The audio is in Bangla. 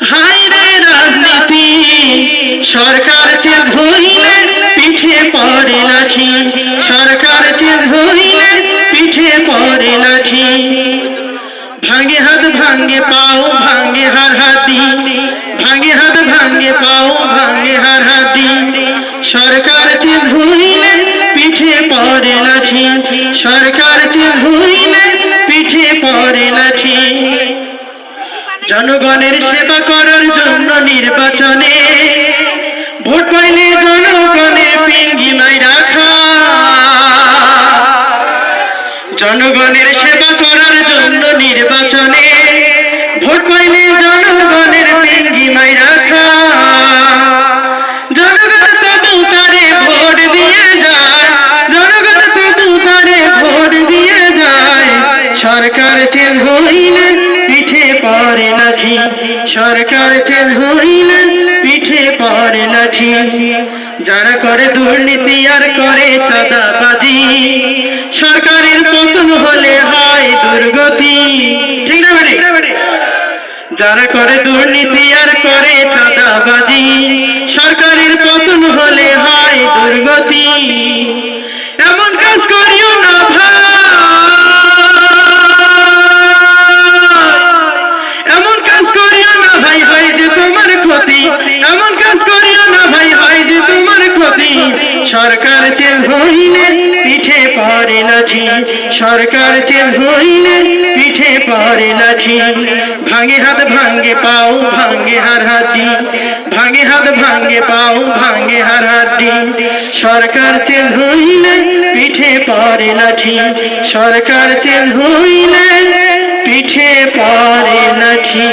হায় রে রাজনীতি, সরকার চেয়ে ধইলে পিঠে পড়ে লাঠি সরকার চেয়ে ধইলে পিঠে পড়ে লাঠি ভাঙে হাত, ভাঙে পাও, ভাঙে হার হাতি, ভাঙে হাত, ভাঙে পাও, ভাঙে হার হাতি। সরকার চেয়ে ধুইলে পিঠে পড়ে লাঠি জনগণের সেবা করার জন্য নির্বাচনে ভোট পাইলে জনগণের পিঙ্গি নাই রাখা। জনগণের সেবা করার জন্য নির্বাচনে ভোট পাইলে জনগণের পিঙ্গি নাই রাখা। ভোট দিয়ে যায় ভোট দিয়ে যায়। সরকার চেল হইলে পিঠে নাকি? সরকার চেল হইলেন পিঠে পরে নাকি? যারা করে দুর্নীতি আর করে চাঁদাবাজি, সরকারের পতন হলে হয় দুর্গতি। ঠিক না যারা করে দুর্নীতি সরকার চেল হইলে পিঠে পড়ে লাঠি সরকার চেল হইলে পিঠে পড়ে লাঠি ভাঙে হাত ভাঙ্গে পাও ভাঙ্গে হার হাতি। ভাঙে হাত ভাঙ্গে পাও ভাঙ্গে হার হাতি। সরকার চেল হইলে পিঠে পড়ে লাঠি সরকার চেল হইলে পিঠে পড়ে লাঠি